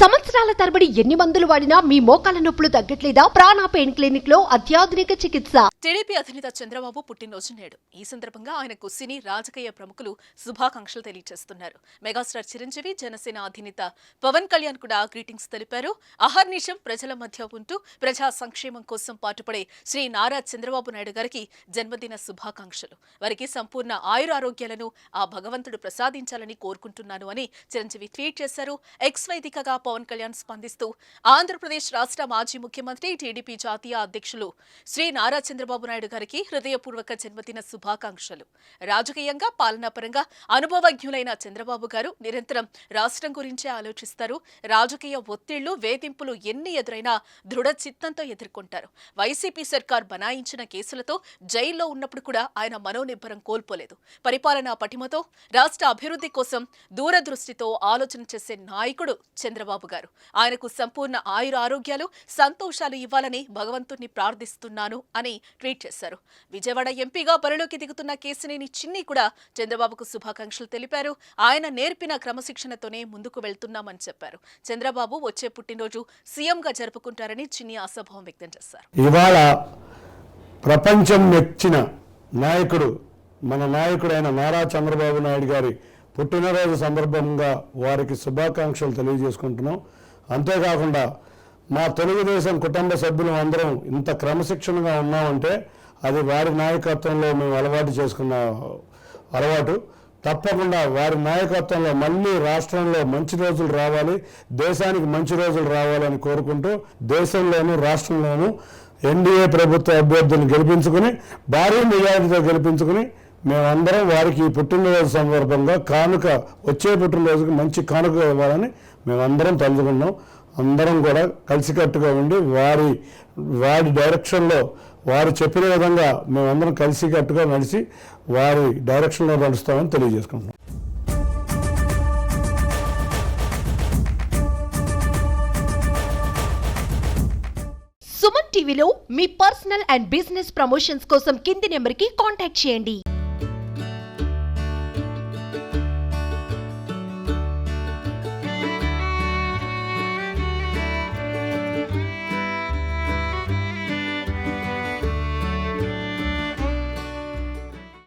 సంవత్సరాల తరబడి ఎన్ని మందులు వాడినా మీ మోకాల నొప్పులు తగ్గట్లేదా? ప్రాణ పెయిన్ క్లినిక్లో అత్యాధునిక చికిత్స. టీడీపీ అధినేత చంద్రబాబు పుట్టినరోజు నేడు. ఈ సందర్భంగా ఆయనకు సినీ రాజకీయ ప్రముఖులు శుభాకాంక్షలు తెలియజేస్తున్నారు. మెగాస్టార్ చిరంజీవి జనసేన అధినేత పవన్ కళ్యాణ్ కూడా గ్రీటింగ్స్ తెలిపారు. అహర్నిశం ప్రజల మధ్య ఉంటూ ప్రజా సంక్షేమం కోసం పాటుపడే శ్రీ నారా చంద్రబాబు నాయుడు గారికి జన్మదిన శుభాకాంక్షలు. వారికి సంపూర్ణ ఆయురారోగ్యాలను ఆ భగవంతుడు ప్రసాదించాలని కోరుకుంటున్నాను అని చిరంజీవి ట్వీట్ చేశారు. ఎక్స్ వేదికగా పవన్ కళ్యాణ్ స్పందిస్తూ ఆంధ్రప్రదేశ్ రాష్ట్ర మాజీ ముఖ్యమంత్రి టీడీపీ జాతీయ అధ్యక్షులు శ్రీ నారా చంద్రబాబు నాయుడు గారికి హృదయపూర్వక జన్మదిన శుభాకాంక్షలు. రాజకీయంగా పాలనాపరంగా అనుభవజ్ఞులైన చంద్రబాబు గారు నిరంతరం రాష్ట్రం గురించే ఆలోచిస్తారు. రాజకీయ ఒత్తిళ్ళు వేధింపులు ఎన్ని ఎదురైనా దృఢ చిత్తంతో ఎదుర్కొంటారు. వైసీపీ సర్కార్ బనాయించిన కేసులతో జైల్లో ఉన్నప్పుడు కూడా ఆయన మనోనిబ్బరం కోల్పోలేదు. పరిపాలనా పటిమతో రాష్ట్ర అభివృద్ధి కోసం దూరదృష్టితో ఆలోచన చేసే నాయకుడు చంద్రబాబు గారు. ఆయనకు సంపూర్ణ ఆయుర ఆరోగ్యాలు సంతోషాలు ఇవ్వాలని భగవంతుణ్ణి ప్రార్థిస్తున్నాను అని ట్వీట్ చేశారు. విజయవాడ ఎంపీగా బరిలోకి దిగుతున్న కేసినేని చిన్ని కూడా చంద్రబాబుకు శుభాకాంక్షలు తెలిపారు. ఆయన నేర్పిన క్రమశిక్షణతోనే ముందుకు వెళ్తున్నామని చెప్పారు. చంద్రబాబు వచ్చే పుట్టినరోజు సీఎంగా జరుపుకుంటారని చిన్ని ఆశాభావం వ్యక్తం చేశారు. ఇవాళ ప్రపంచం మెచ్చిన నాయకుడు మన నాయకుడైన నారా చంద్రబాబు నాయుడు గారి పుట్టినరోజు సందర్భంగా వారికి శుభాకాంక్షలు తెలియజేసుకుంటున్నాం. అంతేకాకుండా మా తెలుగుదేశం కుటుంబ సభ్యులు అందరం ఇంత క్రమశిక్షణగా ఉన్నామంటే అది వారి నాయకత్వంలో మేము అలవాటు చేసుకున్న అలవాటు. తప్పకుండా వారి నాయకత్వంలో మళ్ళీ రాష్ట్రంలో మంచి రోజులు రావాలి దేశానికి మంచి రోజులు రావాలని కోరుకుంటూ దేశంలోనూ రాష్ట్రంలోనూ ఎన్డీఏ ప్రభుత్వ అభ్యర్థిని గెలిపించుకుని భారీ మెజారిటీతో గెలిపించుకుని మేమందరం వారికి ఈ పుట్టినరోజు సందర్భంగా కానుక వచ్చే పుట్టినరోజుకి మంచి కానుక ఇవ్వాలని మేమందరం తలుచుకున్నాం అందరం కూడా కలిసికట్టుగా ఉండి వారి వారి డైరెక్షన్లో వారు చెప్పిన విధంగా మేమందరం కలిసికట్టుగా నడిచి వారి డైరెక్షన్లో నడుస్తామని తెలియజేసుకుంటున్నాం. సుమన్ టీవీలో మీ పర్సనల్ అండ్ బిజినెస్ ప్రమోషన్స్ కోసం కింది నెంబర్కి కాంటాక్ట్ చేయండి.